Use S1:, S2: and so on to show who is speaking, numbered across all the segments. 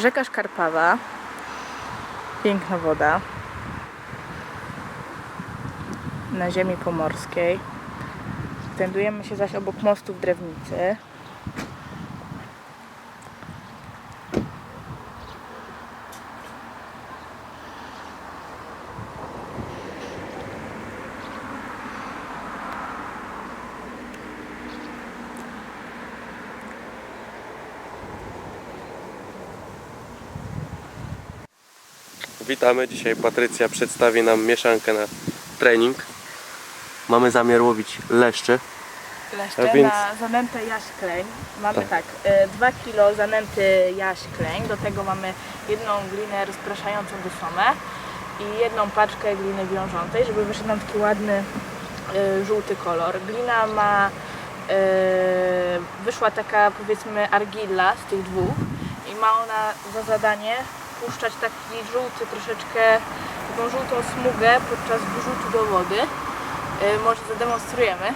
S1: Rzeka Szkarpawa. Piękna woda. Na ziemi pomorskiej. Znajdujemy się zaś obok mostu w Drewnicy.
S2: Witamy. Dzisiaj Patrycja przedstawi nam mieszankę na trening. Mamy zamiar łowić leszcze.
S1: Leszcze
S2: A więc-
S1: na zanętę jaśkleń. Mamy
S2: Tak.
S1: tak, e, 2 kg zanęty jaśkleń, do tego mamy jedną glinę rozpraszającą do somę i jedną paczkę gliny wiążącej, żeby wyszedł nam taki ładny e, żółty kolor. Glina ma, e, wyszła taka powiedzmy argilla z tych dwóch i ma ona za zadanie puszczać taki żółty troszeczkę, taką żółtą smugę podczas wyrzutu do wody. E, może zademonstrujemy.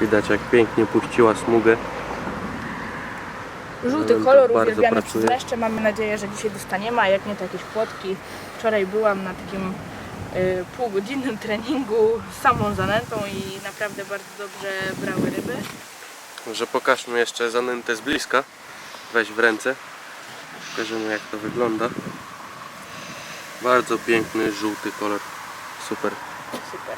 S2: Widać jak pięknie puściła smugę.
S1: Żółty
S2: Element
S1: kolor
S2: bardzo
S1: uwielbiany
S2: pracuje.
S1: przez leszcze. Mamy nadzieję, że dzisiaj dostaniemy, a jak nie to jakieś płotki. Wczoraj byłam na takim y, półgodzinnym treningu z samą zanętą i naprawdę bardzo dobrze brały ryby.
S2: Może pokażmy jeszcze zanętę z bliska. Weź w ręce. Pokażemy jak to wygląda. Bardzo piękny żółty kolor. Super.
S1: Super.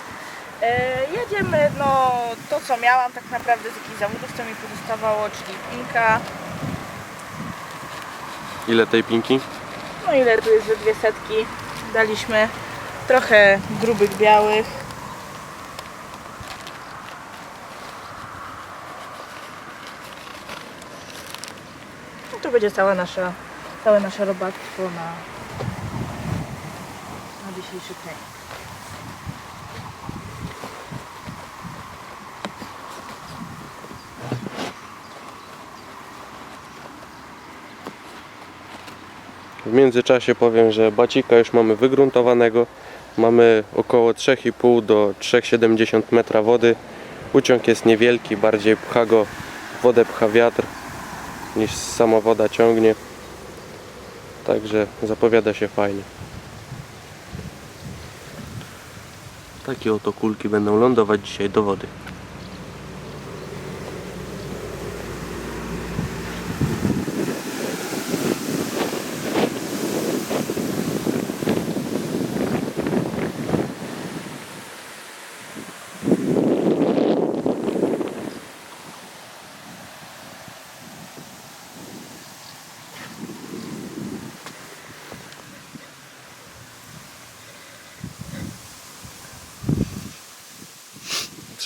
S1: E, jedziemy, no to co miałam tak naprawdę z jakichś zawodów, co mi pozostawało, czyli pinka.
S2: Ile tej pinki?
S1: No ile tu jest, że dwie setki. Daliśmy trochę grubych białych. Będzie cała nasza, całe nasze robactwo na, na dzisiejszy trening.
S2: W międzyczasie powiem, że bacika już mamy wygruntowanego. Mamy około 3,5 do 3,70 metra wody. Uciąg jest niewielki, bardziej pcha go, wodę pcha wiatr niż sama woda ciągnie. Także zapowiada się fajnie. Takie oto kulki będą lądować dzisiaj do wody.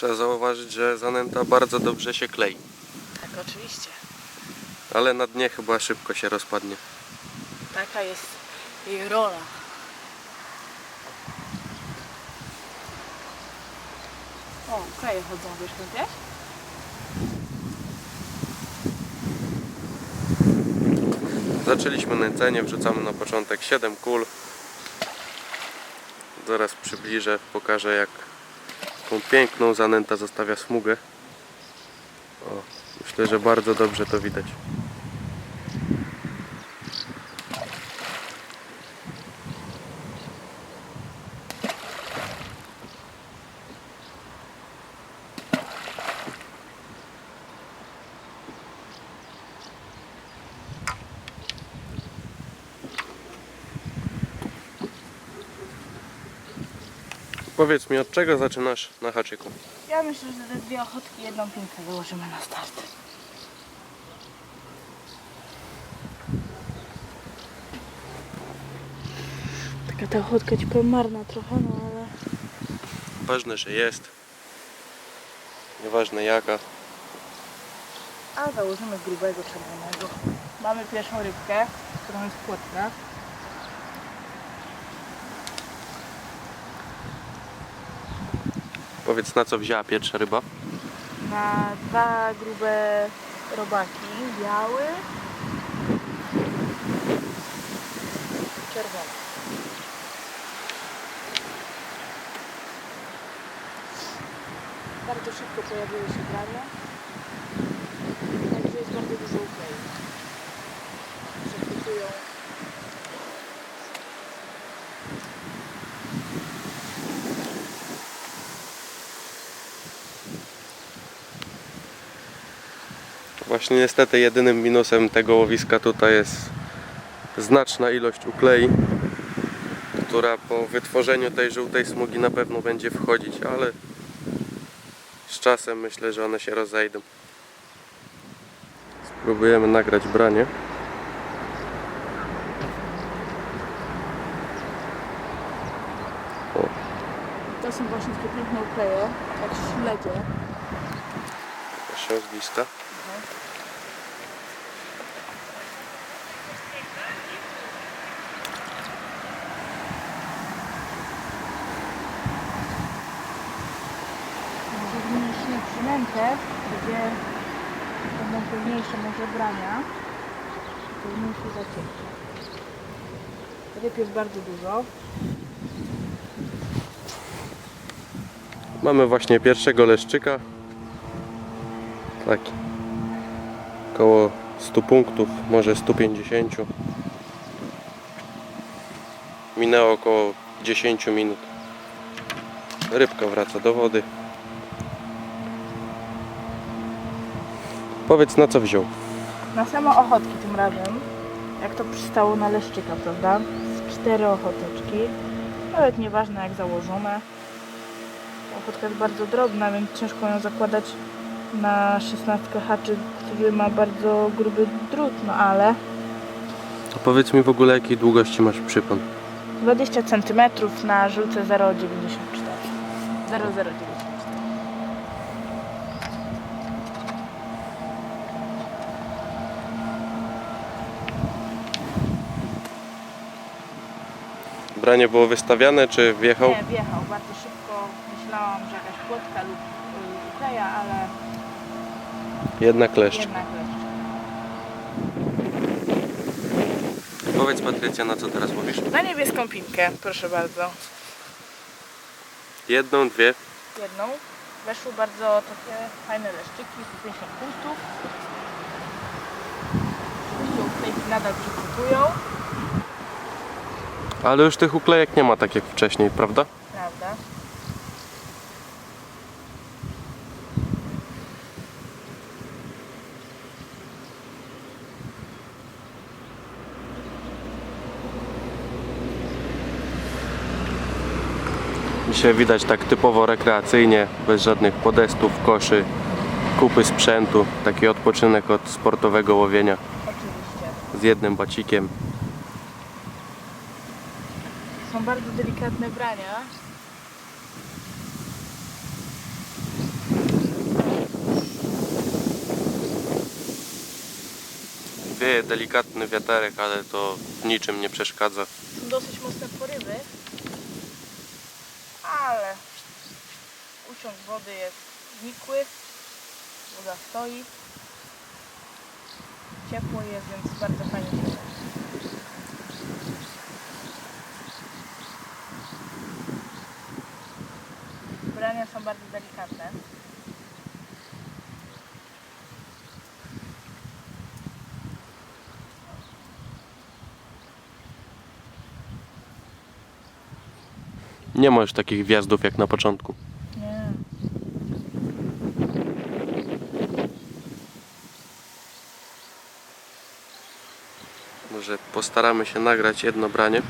S2: Trzeba zauważyć, że zanęta bardzo dobrze się klei,
S1: Tak, oczywiście.
S2: ale na dnie chyba szybko się rozpadnie.
S1: Taka jest jej rola. O, kraje chodzą, wiesz, wiesz?
S2: Zaczęliśmy nęcenie, wrzucamy na początek 7 kul. Zaraz przybliżę, pokażę jak tą piękną zanęta zostawia smugę. O, myślę, że bardzo dobrze to widać. Powiedz mi, od czego zaczynasz na haczyku?
S1: Ja myślę, że te dwie ochotki jedną pinkę założymy na start. Taka ta ochotka ci powiem marna trochę, no ale...
S2: Ważne, że jest. Nieważne jaka.
S1: A założymy grubego czerwonego. Mamy pierwszą rybkę, którą jest płotna.
S2: Powiedz, na co wzięła pierwsza ryba?
S1: Na dwa grube robaki, biały, czerwony. Bardzo szybko pojawiły się grania, także jest bardzo dużo uklejów.
S2: Przechwytują Właśnie niestety jedynym minusem tego łowiska tutaj jest znaczna ilość uklei, która po wytworzeniu tej żółtej smugi na pewno będzie wchodzić, ale z czasem myślę, że one się rozejdą. Spróbujemy nagrać branie. O,
S1: To są właśnie takie piękne ukleje, jak śledzie.
S2: proszę z bliska.
S1: Może przynętę, gdzie będą pełniejsze może brania. Pełniejsze zacięcie. Ryb jest bardzo dużo.
S2: Mamy właśnie pierwszego leszczyka. Taki. Około 100 punktów, może 150. Minęło około 10 minut. Rybka wraca do wody. Powiedz na co wziął.
S1: Na same ochotki tym razem, jak to przystało na leszczyka, prawda? Z cztery ochoteczki, nawet nieważne jak założone. Ochotka jest bardzo drobna, więc ciężko ją zakładać na 16 haczy, który ma bardzo gruby drut, no ale
S2: A powiedz mi w ogóle jakiej długości masz przypon.
S1: 20 cm na żółce 0,94. 0,094.
S2: Branie było wystawiane czy wjechał?
S1: Nie, wjechał bardzo szybko. Myślałam, że jakaś płotka lub y, ukleja, ale
S2: Jednak leszcz.
S1: jednak leszcz.
S2: Powiedz Patrycja na co teraz łowisz?
S1: Na niebieską pinkę, proszę bardzo.
S2: Jedną, dwie.
S1: Jedną. Weszły bardzo takie fajne leszczyki, 50 punktów. Oczywiście uklejki nadal przykupują,
S2: Ale już tych uklejek nie ma tak jak wcześniej, prawda?
S1: prawda?
S2: Dzisiaj widać tak typowo rekreacyjnie, bez żadnych podestów, koszy, kupy sprzętu. Taki odpoczynek od sportowego łowienia
S1: Oczywiście.
S2: z jednym bacikiem.
S1: Są bardzo delikatne brania.
S2: Wieje delikatny wiaterek, ale to niczym nie przeszkadza.
S1: Są dosyć mocne porywy, ale uciąg wody jest nikły, woda stoi, ciepło jest, więc bardzo fajnie się łowi. Brania są bardzo delikatne.
S2: Nie ma już takich wjazdów jak na początku.
S1: Nie.
S2: Może postaramy się nagrać jedno branie.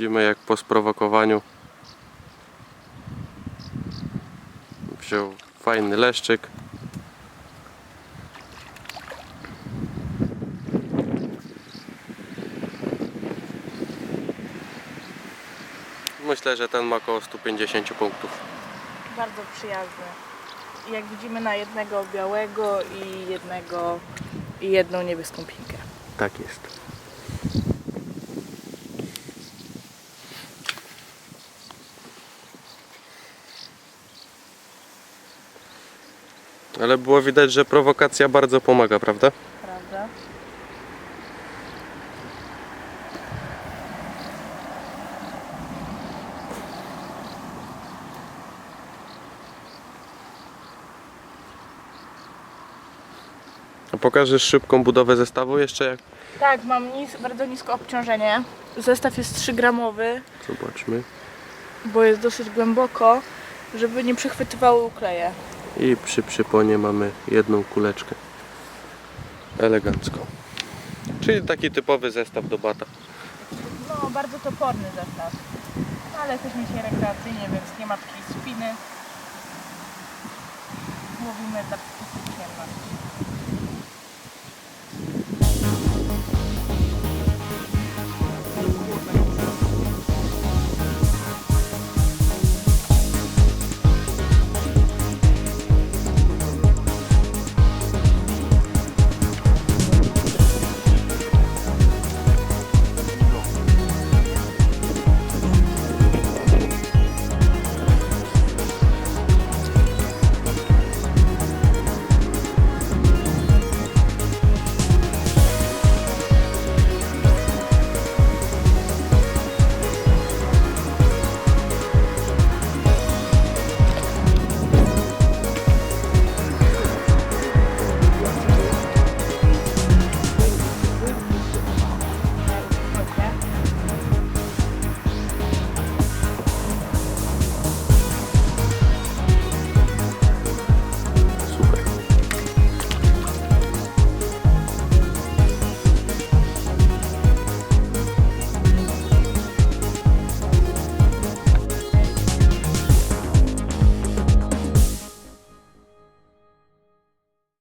S2: Widzimy jak po sprowokowaniu wziął fajny leszczyk. Myślę, że ten ma około 150 punktów.
S1: Bardzo przyjazny. Jak widzimy na jednego białego i jednego i jedną niebieską pinkę.
S2: Tak jest. Ale było widać, że prowokacja bardzo pomaga, prawda?
S1: prawda?
S2: A pokażesz szybką budowę zestawu jeszcze jak?
S1: Tak, mam nis, bardzo niskie obciążenie. Zestaw jest 3 gramowy,
S2: Zobaczmy.
S1: bo jest dosyć głęboko, żeby nie przechwytywały ukleje.
S2: I przy przyponie mamy jedną kuleczkę. Elegancko. Czyli taki typowy zestaw do bata.
S1: No, bardzo toporny zestaw. Ale jesteśmy dzisiaj rekreacyjnie, więc nie ma takiej spiny. Mówimy wszystkich przyjemności.